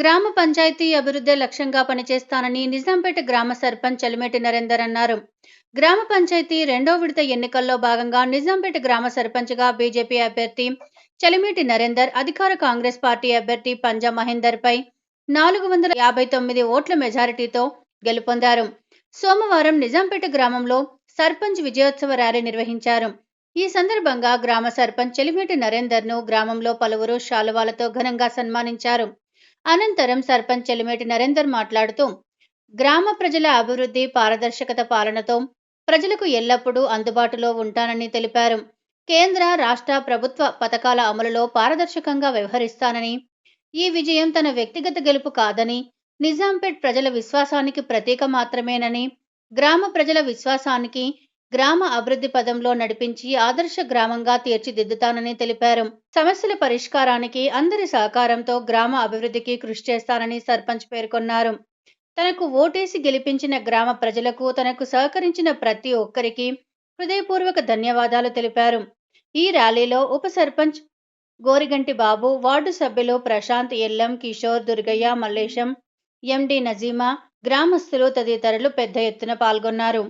గ్రామ పంచాయతీ అభివృద్ధి లక్ష్యంగా పనిచేస్తానని నిజాంపేట గ్రామ సర్పంచ్ చలిమేటి నరేందర్ అన్నారు. గ్రామ పంచాయతీ రెండో విడత ఎన్నికల్లో భాగంగా నిజాంపేట గ్రామ సర్పంచ్గా బీజేపీ అభ్యర్థి చలిమేటి నరేందర్ అధికార కాంగ్రెస్ పార్టీ అభ్యర్థి పంజా మహేందర్ పై నాలుగు వందల యాభై తొమ్మిది ఓట్ల మెజారిటీతో గెలుపొందారు. సోమవారం నిజాంపేట గ్రామంలో సర్పంచ్ విజయోత్సవ ర్యాలీ నిర్వహించారు. ఈ సందర్భంగా గ్రామ సర్పంచ్ చెలిమేటి నరేందర్ను గ్రామంలో పలువురు శాలువాలతో ఘనంగా సన్మానించారు. అనంతరం సర్పంచ్ చెలిమేటి నరేందర్ మాట్లాడుతూ గ్రామ ప్రజల అభివృద్ధి పారదర్శకత పాలనతో ప్రజలకు ఎల్లప్పుడూ అందుబాటులో ఉంటానని తెలిపారు. కేంద్ర రాష్ట్ర ప్రభుత్వ పథకాల అమలులో పారదర్శకంగా వ్యవహరిస్తానని ఈ విజయం తన వ్యక్తిగత గెలుపు కాదని నిజాంపేట్ ప్రజల విశ్వాసానికి ప్రతీక మాత్రమేనని గ్రామ ప్రజల విశ్వాసానికి గ్రామ అభివృద్ధి పదంలో నడిపించి ఆదర్శ గ్రామంగా తీర్చిదిద్దుతానని తెలిపారు. సమస్యల పరిష్కారానికి అందరి సహకారంతో గ్రామ అభివృద్ధికి కృషి చేస్తానని సర్పంచ్ పేర్కొన్నారు. తనకు ఓటేసి గెలిపించిన గ్రామ ప్రజలకు తనకు సహకరించిన ప్రతి ఒక్కరికి హృదయపూర్వక ధన్యవాదాలు తెలిపారు. ఈ ర్యాలీలో ఉప సర్పంచ్ గోరిగంటి బాబు వార్డు సభ్యులు ప్రశాంత్ ఎల్లం కిషోర్ దుర్గయ్య మల్లేశం ఎండి నజీమా గ్రామస్తులు తదితరులు పెద్ద ఎత్తున పాల్గొన్నారు.